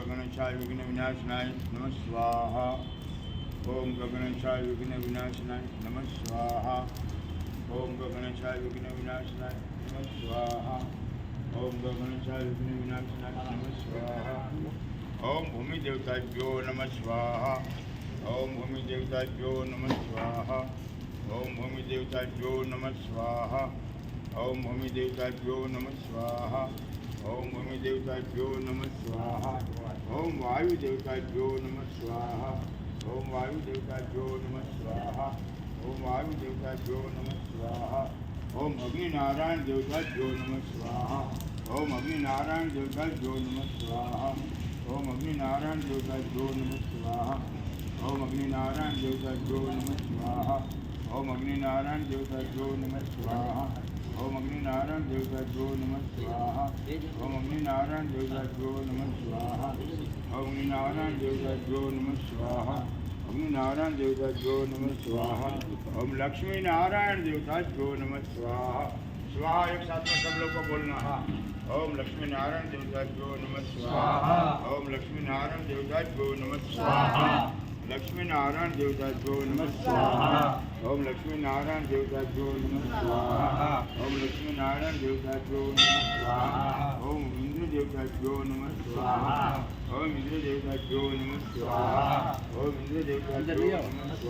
गगनशाय विघ्न विनाशनाय नमः स्वाहा ओम गगनशाय विघ्न विनाशनाय नमः स्वाहा ओम गगनशाय विघ्न विनाशनाय नमः स्वाहा ओम गगनशाय विघ्न विनाशनाय नमः स्वाहा ओम भूमि देवताभ्यो नमः स्वाहा ओम भूमि देवताभ्यो नमः स्वाहा ओम भूमि देवताभ्यो नमः स्वाहा ओम भूमि देवताभ्यो नमः स्वाहा ओम भूमि देवताभ्यो नमः स्वाहा ओम वायु देवताभ्यो नमः स्वाहा। ओम वायु देवताभ्यो नमः स्वाहा। ओम वायु देवताभ्यो नमः स्वाहा। ओम अग्नि नारायण देवता देवताभ्यो नमः स्वाहा। ओम अग्नि नारायण देवता देवताभ्यो नमः स्वाहा। ओम अग्नि नारायण देवता देवताभ्यो नमः स्वाहा। ओम अग्नि नारायण देवता देवताभ्यो नमः स्वाहा। ओम अग्नि नारायण देवता देवताभ्यो नमः स्वाहा। ओम अग्नि नारायण देवताभ्यो नमः स्वाहा ओम अग्नि नारायण देवताभ्यो नमः स्वाहा ओम नारायण देवताभ्यो नमः स्वाहा अग्नि नारायण देवताभ्यो नमः स्वाहा ओम लक्ष्मी नारायण देवताभ्यो नमः स्वाहा स्वाहा एक साथ में सब लोग को बोलना हाँ। ओम लक्ष्मी नारायण देवताभ्यो नमः स्वाहा ओम लक्ष्मी नारायण देवताभ्यो नमः स्वाहा लक्ष्मी नारायण देवता जो नमः ओम लक्ष्मी नारायण देवता जो नमः ओम लक्ष्मी नारायण देवता जो नमः ओम इंद्र देवता जो नमः ओम इंद्र देवता जो नमः ओम इंद्र देवता जो नमः।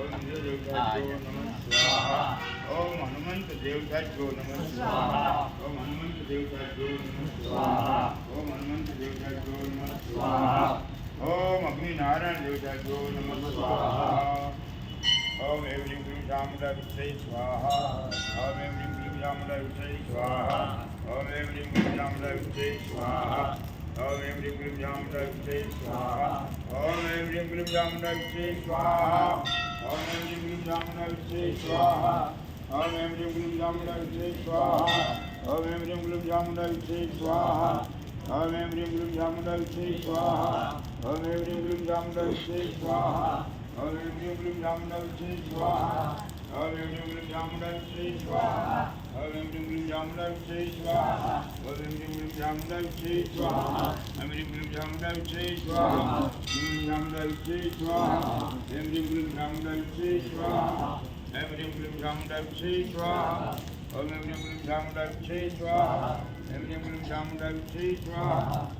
ओम इंद्र देवता जो नमः ओम हनुमंत देवता जो नमः ओम हनुमंत देवता जो नमः ओम हनुमंत देवता जो नमः नारायण स्वाहा ओम एँ ह्रीं क्लीं चामुण्डा विष्णै स्वाहा ओम एँ ह्रीं क्लीं चामुण्डा विष्णै स्वाहा ओम एँ ह्रीं क्लीं चामुण्डा विष्णै स्वाहा स्वाहा ओम एँ ह्रीं क्लीं चामुण्डा स्वाहा ओम एँ ह्रीं क्लीं चामुण्डा विष्णै स्वाहा ओम एँ ह्रीं क्लीं चामुण्डा विष्णै स्वाहा ओम एँ ह्रीं क्लीं चामुण्डा विष्णै स्वाहा ओम एँ ह्रीं क्लीं चामुण्डा विष्णै स्वाहा Om Rim Rim Dam Dam Shri Swaha. Om Rim Rim Dam Dam Shri Swaha. Om Rim Rim Dam Dam Shri Swaha. Om Rim Rim Dam Dam Shri Swaha. Om Rim Rim Dam Dam Shri Swaha. Om Rim Rim Dam Dam Shri Swaha. Rim Dam Dam Shri Swaha. Rim Rim Dam Dam Shri Swaha. Om Rim Rim Dam Dam Shri Swaha. Om Rim Rim Dam Dam Shri Swaha. Om Rim Rim Dam Dam Shri Swaha.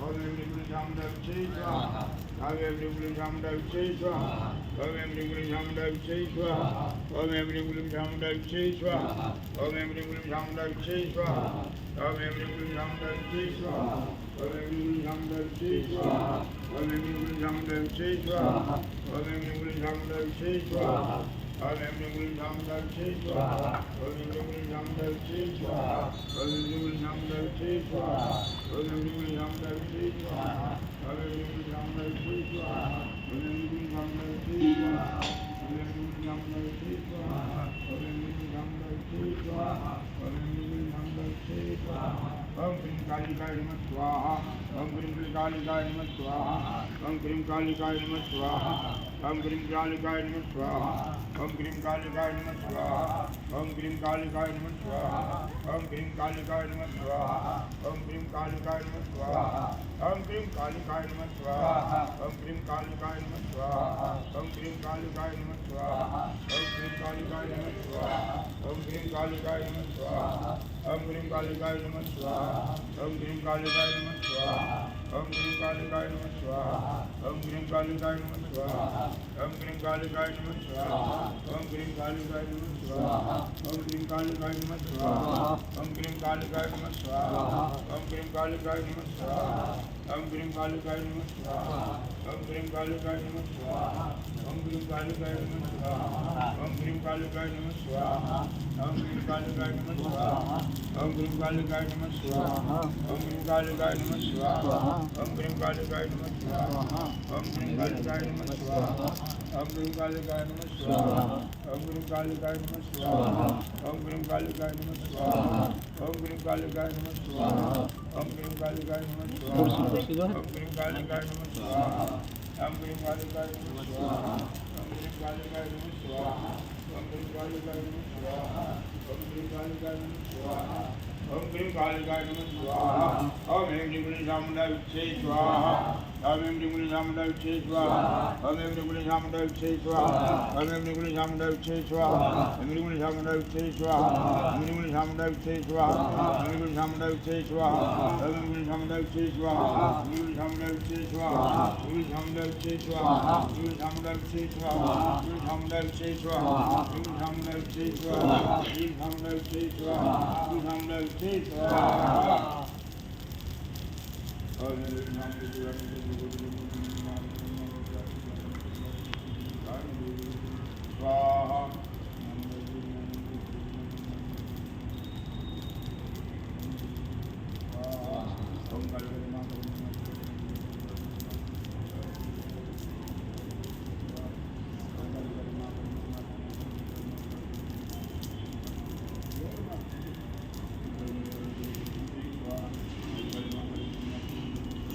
Om Namah Shivaya. स्वाहा ओम ऐं ह्रीं क्लीं चामुण्डा विष्णै स्वाहा ओम ऐं ह्रीं क्लीं चामुण्डा विष्णै स्वाहा ओम ऐं ह्रीं क्लीं चामुण्डा विष्णै स्वाहा ओम ऐं ह्रीं क्लीं चामुण्डा विष्णै स्वाहा ओम ऐं ह्रीं क्लीं चामुण्डा विष्णै स्वाहा ओम ऐं ह्रीं क्लीं चामुण्डा विष्णै स्वाहा ओम ऐं ह्रीं क्लीं चामुण्डा विष्णै स्वाहा ओम ऐं ह्रीं क्लीं चामुण्डा विष्णै स्वाहा ओम ऐं ह्रीं क्लीं चामुण्डा विष्णै स्वाहा ओम ऐं ह्रीं क्लीं चामुण्डा विष्णै स्वाहा ओम ऐं ह्रीं क्लीं चामुण्डा विष्णै स्वाहा ओम ऐं ह्रीं क्लीं चामुण्डा विष्णै स्वाहा ओम क्रीं कालिकाय नमः स्वाहा ओम क्रीं क्लीं कालिकाय नमः स्वाहा ओम क्रीं कालिकाय नमः स्वाहा ओम क्रीं कालिकाय नमः स्वाहा ओम क्रीं कालिकाय नमः स्वाहा ओम क्रीं कालिकाय नमः स्वाहा ओम क्रीं कालिकाय नमः स्वाहा ओम क्रीं कालिकाय नमः स्वाहा ओम क्रीं कालिकाय नमः स्वाहा ओम क्रीं कालिकाय नमः स्वाहा ओम क्रीं कालिकाय नमः स्वाहा ओम क्रीं कालिकाय नमः स्वाहा ओम क्रीं कालिकाय नमः स्वाहा ओम क्रीं कालिकाय नमः स्वाहा ओम क्रीं कालिकाय नमः स्वाहा ओम क्रीं कालिकाय नमः स्वाहा ओम क्रीं कालिकाय नमः स्वाहा ओम क्रीं कालिकाय नमः स्वाहा ओम क्रीं कालिकाय नमः स्वाहा ओम क्रीं कालिकाय नमः स्वाहा ओम क्रीं कालिकाय नमः स्वाहा ओम क्रीं कालिकाय नमः स्वाहा ओम क्रीं कालिकाय नमः स्वाहा ओम क्रीं कालिकाय नमः स्वाहा ओम क्रीं कालिकाय नमः स्वाहा ओम क्रीं कालिकाय नमः स्वाहा ओम क्रीं कालिकाय नमः स्वाहा ओम क्रीं कालिकाय नमः स्वाहा ओम क्रीं कालिकाय नमः स्वाहा ओम क्रीं कालिकाय नमः स्वाहा ओम क्रीं कालिकाय नमः स्वाहा ओम ग्रीं कालिकाय नमः स्वाहा। ओम ग्रीं कालिकाय नमः स्वाहा ओम ग्रीं कालिकाय नमः स्वाहा ओम ग्रीं कालिकाय नमः स्वाहा ओम ग्रीं कालिकाय नमः स्वाहा। ओम ग्रीं कालिकाय नमः स्वाहा ओम ग्रीं कालिकाय नमः स्वाहा ओम ग्रीं कालिकाय नमः स्वाहा ओम ग्रीं कालिकाय नमः स्वाहा ओम ग्रीं कालिकाय नमः स्वाहा ओम ग्रीं कालिकाय नमः स्वाहा ओम ह्रीं क्लीं चामुण्डाय विद्महे स्वाहा અમેમ નિગુણ ચામુંડા વિશે સ્વાહા અમેમ નિગુણ ચામુંડા વિશે સ્વાહા અમેમ નિગુણ ચામુંડા વિશે સ્વાહા નિગુણ ચામુંડા વિશે સ્વાહા નિગુણ ચામુંડા વિશે સ્વાહા નિગુણ ચામુંડા વિશે સ્વાહા અમેમ નિગુણ ચામુંડા વિશે સ્વાહા નિગુણ ચામુંડા વિશે સ્વાહા નિગુણ ચામુંડા વિશે સ્વાહા નિગુણ ચામુંડા વિશે સ્વાહા નિગુણ ચામુંડા વિશે સ્વાહા નિગુણ ચામુંડા વિશે સ્વાહા નિગુણ ચામુંડા વિશે સ્વાહા નિગુણ ચામુંડા વિશે સ્વાહા स्वाहा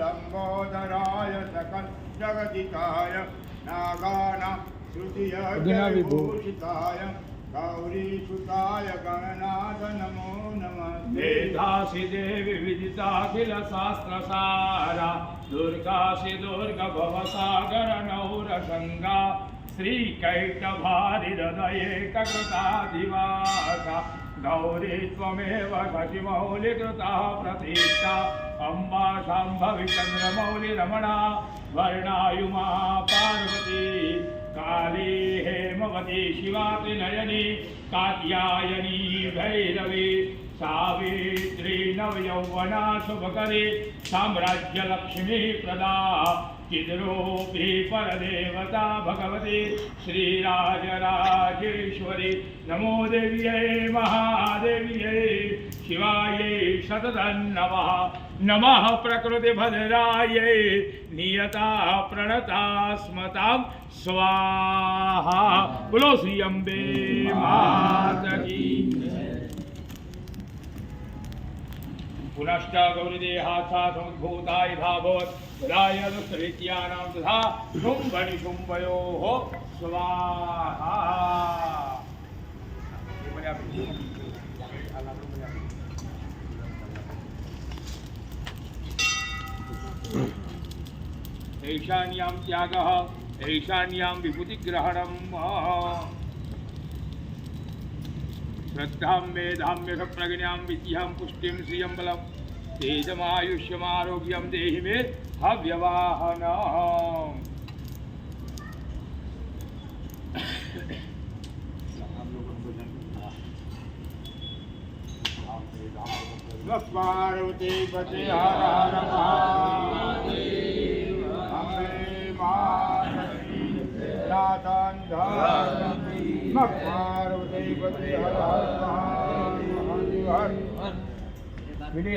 लम्बोदराय सकल जगदिकाय नागानां श्रुतिय विभूषिताय गौरीसुताय गणनाथ नमो नमस्ते। वेदासि देवि विदिताखिल शास्त्रसारा दुर्गासि दुर्गभवसागरनौरसङ्गा श्रीकैटभारिहृदयेककृतादिवासा गौरी त्वमेव गतिमौलिकृता प्रतीक्षा। अम्बा शाम्भवि चन्द्रमौलिरमणा वर्णायुमा पार्वती। काली हेमवती शिवात्रिनयनी कात्यायनी भैरवी। सावित्री नवयौवना शुभकरी साम्राज्यलक्ष्मी प्रदा। चिद्रूपी परदेवता भगवती श्रीराजराजेश्वरी नमो देव्यै महादेव्यै शिवायै शतदं नमः नमः प्रकृतिभद्रायै नियता प्रणता स्मतां स्वाहा बोलो श्री अम्बे माता की पुनश्च गौरीदेहाथा समुद्भूताय भाभवत् तदाय दुष्टरीत्यानां तथा शुम्भनिशुम्भयोः स्वाहा। ऐशान्यां त्यागः ऐशान्यां विभूतिग्रहणम्। श्रद्धां विद्यां पुष्टिं श्रियं बलं तेजमायुष्यमारोग्यम देहि मे हव्यवाहन पार्वती पति हर हर पार्वती पति हर हर हर मिली